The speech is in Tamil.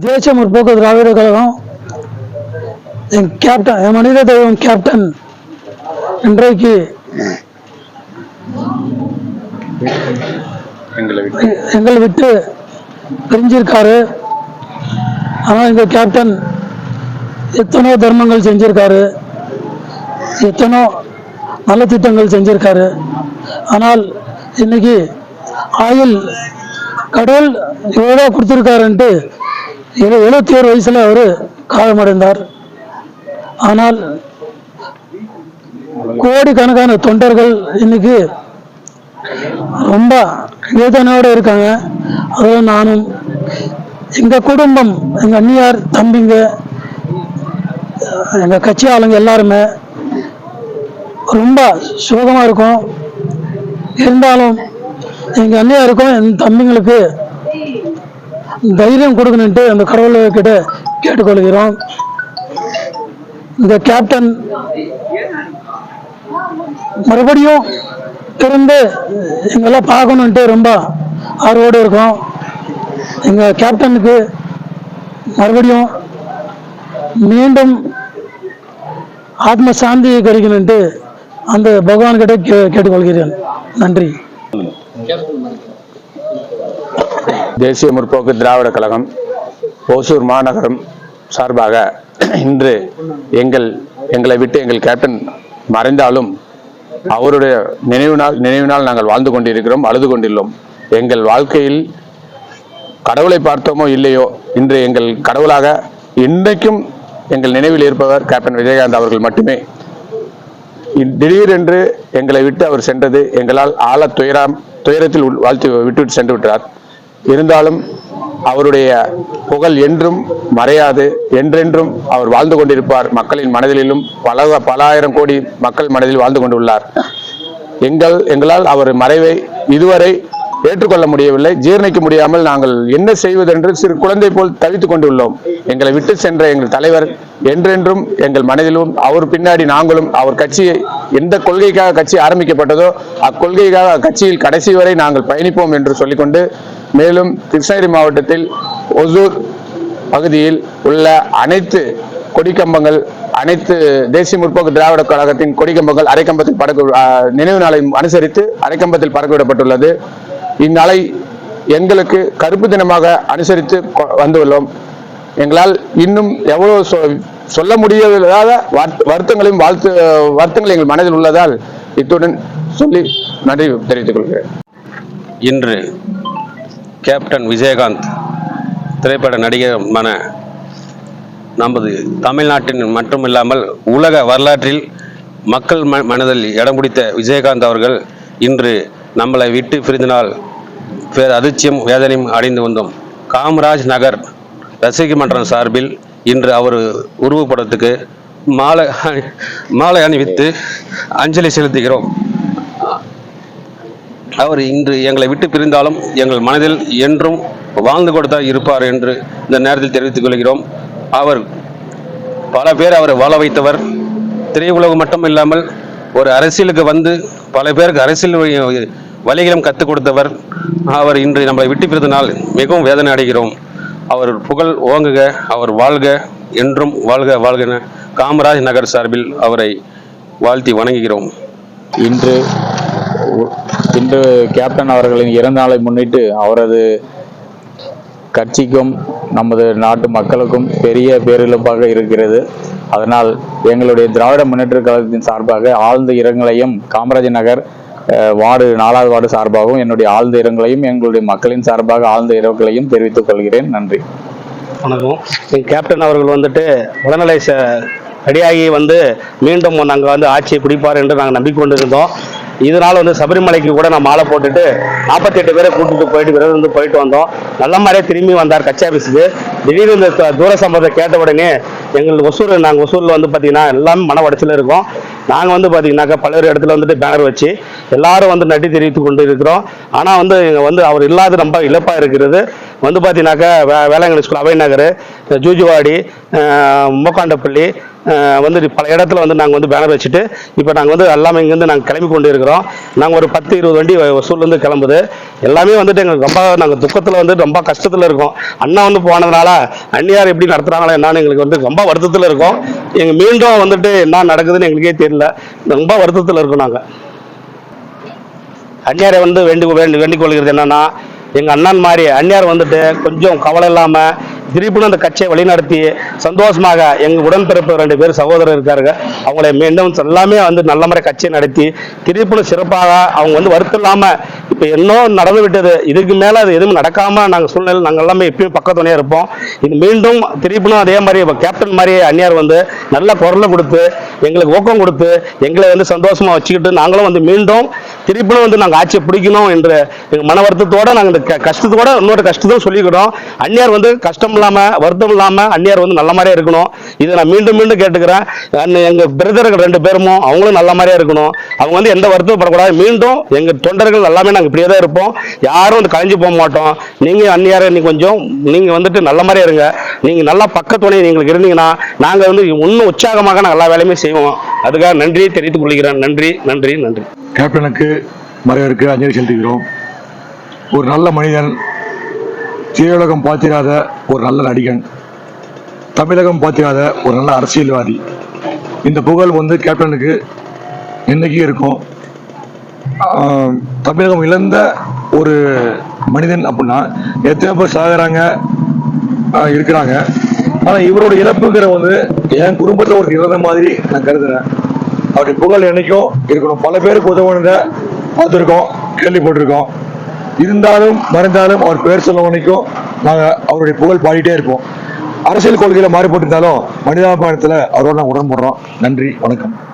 தேசிய முற்போக்கு திராவிட கழகம். என் கேப்டன் என் மனித தெய்வம் கேப்டன் இன்றைக்கு எங்களை விட்டு. பிரிஞ்சிருக்காரு. ஆனால் எங்கள் கேப்டன் எத்தனோ தர்மங்கள் செஞ்சிருக்காரு. எத்தனோ நல்ல திட்டங்கள் செஞ்சிருக்காரு. ஆனால் இன்னைக்கு ஆயுள் கடவுள் எவ்வளோ கொடுத்துருக்காருன்ட்டு எழுபத்தி ஏழு வயசில் அவர் காலமடைந்தார் ஆனால் கோடிக்கணக்கான தொண்டர்கள் இன்னைக்கு ரொம்ப வேதனையோடு இருக்காங்க. அதில் நானும் எங்கள் குடும்பம் எங்கள் அண்ணியார் தம்பிங்க எங்கள் கட்சி ஆளுங்க எல்லாருமே ரொம்ப சுகமாக இருக்கும். இருந்தாலும் எங்கள் அண்ணியாருக்கும் என் தம்பிங்களுக்கு தைரியம் கொடுக்கணுன்ட்டு அந்த கடவுள்கிட்ட கேட்டுக்கொள்கிறோம். இந்த கேப்டன் மறுபடியும் திறந்து எங்கெல்லாம் பார்க்கணுன்ட்டு ரொம்ப ஆர்வோடு இருக்கோம். எங்கள் கேப்டனுக்கு மறுபடியும் மீண்டும் ஆத்ம சாந்தி கிடைக்கணுன்ட்டு அந்த பகவான்கிட்ட கே கேட்டுக்கொள்கிறேன். நன்றி. தேசிய முற்போக்கு திராவிட கழகம் ஓசூர் மாநகரம் சார்பாக இன்று எங்கள் எங்களை விட்டு எங்கள் கேப்டன் மறைந்தாலும் அவருடைய நினைவு நாள் நினைவு நாள் நாங்கள் வாழ்ந்து கொண்டிருக்கிறோம் அழுது கொண்டுள்ளோம். எங்கள் வாழ்க்கையில் கடவுளை பார்த்தோமோ இல்லையோ இன்று எங்கள் கடவுளாக இன்றைக்கும் எங்கள் நினைவில் இருப்பவர் கேப்டன் விஜயகாந்த் அவர்கள் மட்டுமே. இ- திடீரென்று எங்களை விட்டு அவர் சென்றது எங்களால் ஆழ துயரம் துயரத்தில் உள்- வாழ்த்து விட்டுவிட்டு சென்று விட்டார். இருந்தாலும் அவருடைய புகழ் என்றும் மறையாது என்றென்றும் அவர் வாழ்ந்து கொண்டிருப்பார். மக்களின் மனதிலும் பல பல ஆயிரம் கோடி மக்கள் மனதில் வாழ்ந்து கொண்டுள்ளார். எங்கள் எங்களால் அவர் மறைவை இதுவரை ஏற்றுக்கொள்ள முடியவில்லை. ஜீரணிக்க முடியாமல் நாங்கள் என்ன செய்வதென்று சிறு குழந்தை போல் தவித்துக் கொண்டுள்ளோம். எங்களை விட்டு சென்ற எங்கள் தலைவர் என்றென்றும் எங்கள் மனதிலும் அவர் பின்னாடி நாங்களும் அவர் கட்சியை எந்த கொள்கைக்காக கட்சி ஆரம்பிக்கப்பட்டதோ அக்கொள்கைக்காக அக்கட்சியில் கடைசி வரை நாங்கள் பயணிப்போம் என்று சொல்லிக்கொண்டு மேலும் கிருஷ்ணகிரி மாவட்டத்தில் ஒசூர் பகுதியில் உள்ள அனைத்து கொடிக்கம்பங்கள் அனைத்து தேசிய முற்போக்கு திராவிட கழகத்தின் கொடிக்கம்பங்கள் அரைக்கம்பத்தில் பறக்க நினைவு நாளை அனுசரித்து அரைக்கம்பத்தில் பறக்கவிடப்பட்டுள்ளது இந்நாளை எங்களுக்கு கருப்பு தினமாக அனுசரித்து கொ- வந்துள்ளோம். எங்களால் இன்னும் எவ்வளவு சொ- சொல்ல முடியாத வருத்தங்களையும் வாழ்த்து வருத்தங்கள் எங்கள் மனதில் உள்ளதால் இத்துடன் சொல்லி நன்றி தெரிவித்துக் கொள்கிறேன். இன்று கேப்டன் விஜயகாந்த் திரைப்பட நடிகருமான நமது தமிழ்நாட்டின் மட்டுமில்லாமல் உலக வரலாற்றில் மக்கள் ம மனதில் இடம் பிடித்த விஜயகாந்த் அவர்கள் இன்று நம்மளை விட்டு பிரிந்தினால் பேர் அதிர்ச்சியும் வேதனையும் அடைந்து வந்தோம். காமராஜ் நகர் ரசிக மன்றம் சார்பில் இன்று அவர் உருவப்படத்துக்கு மாலை மாலை அணிவித்து அஞ்சலி செலுத்துகிறோம். அவர் இன்று எங்களை விட்டு பிரிந்தாலும் எங்கள் மனதில் என்றும் வாழ்ந்து கொடுத்தால் இருப்பார் என்று இந்த நேரத்தில் தெரிவித்துக் கொள்கிறோம். அவர் பல பேர் அவரை வாழ வைத்தவர். திரையுலகம் மட்டும் இல்லாமல் ஒரு அரசியலுக்கு வந்து பல பேருக்கு அரசியல் வழி- வழிகளும் கற்றுக் கொடுத்தவர். அவர் இன்று நம்மளை விட்டு பிரிந்தனால் மிகவும் வேதனை அடைகிறோம். அவர் புகழ் ஓங்குக அவர் வாழ்க என்றும் வாழ்க வாழ்கன காமராஜ் நகர் சார்பில் அவரை வாழ்த்தி வணங்குகிறோம். இன்று இன்று கேப்டன் அவர்களின் இறந்த நாளை முன்னிட்டு அவரது கட்சிக்கும் நமது நாட்டு மக்களுக்கும் பெரிய பேரிழப்பாக இருக்கிறது. அதனால் எங்களுடைய திராவிட முன்னேற்ற கழகத்தின் சார்பாக ஆழ்ந்த இரங்கலையும் காமராஜ் நகர் அஹ், வார்டு நாலாவது வார்டு சார்பாகவும் என்னுடைய ஆழ்ந்த இரங்கலையும் எங்களுடைய மக்களின் சார்பாக ஆழ்ந்த இரங்கலையும் தெரிவித்துக் கொள்கிறேன். நன்றி. வணக்கம். கேப்டன் அவர்கள் வந்துட்டு உடல்நிலை ச ரெடியாகி வந்து மீண்டும் நாங்கள் வந்து ஆட்சியை பிடிப்பார் என்று நாங்கள் நம்பிக்கொண்டிருந்தோம். இதனால் வந்து சபரிமலைக்கு கூட நான் மாலை போட்டுட்டு நாற்பத்தெட்டு பேரை கூட்டிட்டு போயிட்டு விரதம் வந்து போயிட்டு வந்தோம். நல்ல மாதிரியே திரும்பி வந்தார் கட்சி ஆஃபீஸுக்கு திடீர்னு இந்த த- தூர சம்பவத்தை கேட்ட உடனே எங்களுக்கு ஒசூர் நாங்கள் ஒசூரில் வந்து பார்த்தீங்கன்னா எல்லாமே மன உடைச்சல இருக்கோம். நாங்கள் வந்து பார்த்தீங்கன்னாக்கா பல்வேறு இடத்துல வந்துட்டு பேனர் வச்சு எல்லாரும் வந்து நட்டி தெரிவித்து கொண்டு இருக்கிறோம். ஆனால் வந்து இங்கே வந்து அவர் இல்லாத ரொம்ப இழப்பாக இருக்கிறது. வந்து பார்த்தீங்கன்னாக்கா வே வேளாங்கண்ணி ஸ்கூல் அவை நகர் ஜூஜுவாடி மூக்காண்டப்பள்ளி வந்து பல இடத்துல வந்து நாங்கள் வந்து பேனர் வச்சுட்டு இப்போ நாங்கள் வந்து எல்லாமே இங்கேருந்து நாங்கள் கிளம்பி கொண்டு இருக்கிறோம் நாங்கள் ஒரு பத்து இருபது வண்டி வசூல்லேருந்து கிளம்புது. எல்லாமே வந்துட்டு எங்களுக்கு ரொம்ப நாங்கள் துக்கத்தில் வந்து ரொம்ப கஷ்டத்தில் இருக்கோம். அண்ணா வந்து போனதுனால அந்நியார் எப்படி நடத்துகிறாங்களோ என்னன்னு எங்களுக்கு வந்து ரொம்ப வருத்தத்தில் இருக்கும். எங்கள் மீண்டும் வந்துட்டு என்ன நடக்குதுன்னு எங்களுக்கே தெரியல. ரொம்ப வருத்தத்தில் இருக்கோம் நாங்கள் அந்நியாரை வந்து வேண்டு வேண்டி வேண்டிக் கொள்கிறது என்னென்னா எங்க அண்ணன் மாதிரி அந்நியார் வந்துட்டு கொஞ்சம் கவலை இல்லாம திருப்பினும் அந்த கட்சியை வழிநடத்தி சந்தோஷமாக எங்க உடன்பிறப்பு ரெண்டு பேர் சகோதரர் இருக்காருங்க. அவங்களை மீண்டும் எல்லாமே வந்து நல்ல முறை கட்சியை நடத்தி திருப்பினும் சிறப்பாக அவங்க வந்து வருத்தம் இல்லாம இப்ப இன்னும் நடந்து விட்டது. இதுக்கு மேல அது எதுவும் நடக்காம நாங்க சூழ்நிலை நாங்க எல்லாமே எப்பயும் பக்கத்துணையா இருப்போம். இது மீண்டும் திருப்பினும் அதே மாதிரி கேப்டன் மாதிரி அந்நியார் வந்து நல்ல குரலை கொடுத்து எங்களுக்கு ஊக்கம் கொடுத்து எங்களை வந்து சந்தோஷமா வச்சுக்கிட்டு நாங்களும் வந்து மீண்டும் திருப்பினும் வந்து நாங்கள் ஆட்சியை பிடிக்கணும் என்ற எங்கள் மன வருத்தத்தோடு நாங்கள் இந்த க- கஷ்டத்தோட இன்னொரு கஷ்டத்தையும் சொல்லிக்கிறோம். அந்நியார் வந்து கஷ்டம் இல்லாமல் வருத்தம் இல்லாமல் அந்நியார் வந்து நல்ல மாதிரியே இருக்கணும். இதை நான் மீண்டும் மீண்டும் கேட்டுக்கிறேன். எங்கள் பிரதர்கள் ரெண்டு பேருமும் அவங்களும் நல்ல மாதிரியே இருக்கணும். அவங்க வந்து எந்த வருத்தப்படக்கூடாது மீண்டும் எங்கள் தொண்டர்கள் எல்லாமே நாங்கள் இப்படியே தான் இருப்போம். யாரும் வந்து கலைஞ்சு போக மாட்டோம். நீங்கள் அந்நியாரை நீ கொஞ்சம் நீங்கள் வந்துட்டு நல்ல மாதிரியே இருங்க. நீங்கள் நல்லா பக்கத்துணை எங்களுக்கு இருந்தீங்கன்னா நாங்கள் வந்து இன்னும் உற்சாகமாக நாங்கள் எல்லா வேலையுமே செய்வோம். அதுக்காக நன்றியை தெரிவித்துக் கொள்கிறேன். நன்றி நன்றி நன்றி. கேப்டனுக்கு மறைவருக்கு அஞ்சலி செலுத்துகிறோம். ஒரு நல்ல மனிதன் திரையுலகம் பார்த்திராத ஒரு நல்ல நடிகன் தமிழகம் பார்த்திராத ஒரு நல்ல அரசியல்வாதி. இந்த புகழ் வந்து கேப்டனுக்கு என்னைக்கு இருக்கும்? தமிழகம் இழந்த ஒரு மனிதன் அப்படின்னா எத்தனை பேர் சாகுறாங்க இருக்கிறாங்க. ஆனால் இவரோட இழப்புங்கிற வந்து என் குடும்பத்தில் ஒரு இறந்த மாதிரி நான் கருதுறேன். அவருடைய புகழ் என்னைக்கும் இருக்கணும். பல பேருக்கு உதவுனதை பார்த்துருக்கோம் கேள்விப்பட்டிருக்கோம். இருந்தாலும் மறைந்தாலும் அவர் பேர் சொல்லவனைக்கும் நாங்கள் அவருடைய புகழ் பாடிட்டே இருப்போம். அரசியல் கொள்கையில் மாறுபட்டிருந்தாலும் மனிதாபாரத்தில் அவரோட நாங்கள் உடன்படுறோம். நன்றி வணக்கம்.